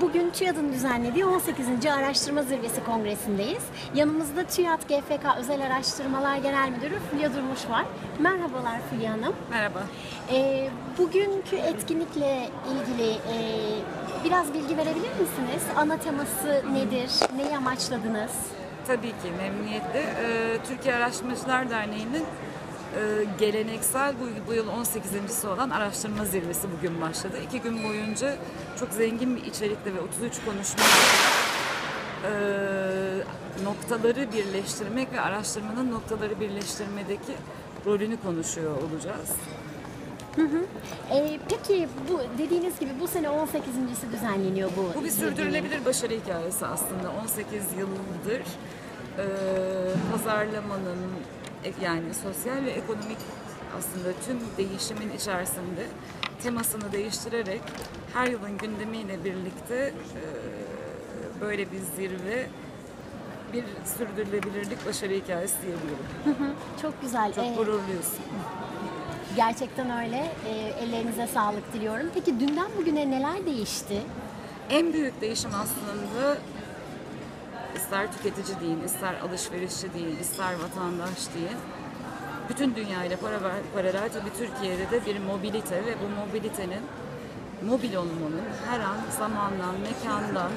Bugün TÜYAD'ın düzenlediği 18. Araştırma Zirvesi Kongresi'ndeyiz. Yanımızda TÜYAD GFK Özel Araştırmalar Genel Müdürü Fulya Durmuş var. Merhabalar Fulya Hanım. Merhaba. Ee, bugünkü etkinlikle ilgili e, biraz bilgi verebilir misiniz? Ana teması nedir? Neyi amaçladınız? Tabii ki memnuniyetle. Ee, Türkiye Araştırmacılar Derneği'nin e, geleneksel bu, bu yıl 18.si olan araştırma zirvesi bugün başladı. İki gün boyunca çok zengin bir içerikle ve 33 konuşma e, noktaları birleştirmek ve araştırmanın noktaları birleştirmedeki rolünü konuşuyor olacağız. Ee, peki bu dediğiniz gibi bu sene 18.si düzenleniyor bu. Bu bir sürdürülebilir başarı hikayesi aslında. 18 yıldır e, pazarlamanın e, yani sosyal ve ekonomik aslında tüm değişimin içerisinde temasını değiştirerek her yılın gündemiyle birlikte e, böyle bir zirve bir sürdürülebilirlik başarı hikayesi diyebilirim. Çok güzel. Çok Ee, gururluyuz. Gerçekten öyle. Ellerinize sağlık diliyorum. Peki dünden bugüne neler değişti? En büyük değişim aslında ister tüketici deyin, ister alışverişçi deyin, ister vatandaş deyin. Bütün dünyayla paralel, paralel tabii Türkiye'de de bir mobilite ve bu mobilitenin mobil olmanın her an zamandan, mekandan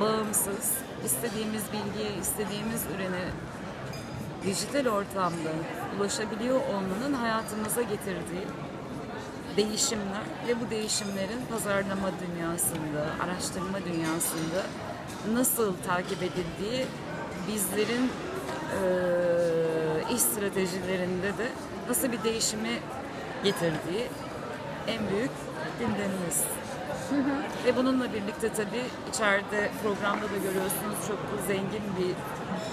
bağımsız, istediğimiz bilgiye, istediğimiz ürüne dijital ortamda ulaşabiliyor olmanın hayatımıza getirdiği değişimler ve bu değişimlerin pazarlama dünyasında, araştırma dünyasında nasıl takip edildiği bizlerin eee, iş stratejilerinde de nasıl bir değişimi getirdiği en büyük gündemimiz. Ve bununla birlikte tabii içeride programda da görüyorsunuz çok zengin bir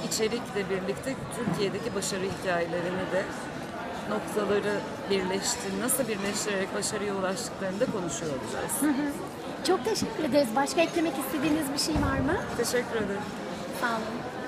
içerikle birlikte Türkiye'deki başarı hikayelerini de noktaları birleştir, nasıl birleştirerek başarıya ulaştıklarını da konuşuyor olacağız. Çok teşekkür ederiz. Başka eklemek istediğiniz bir şey var mı? Teşekkür ederim. Sağ olun.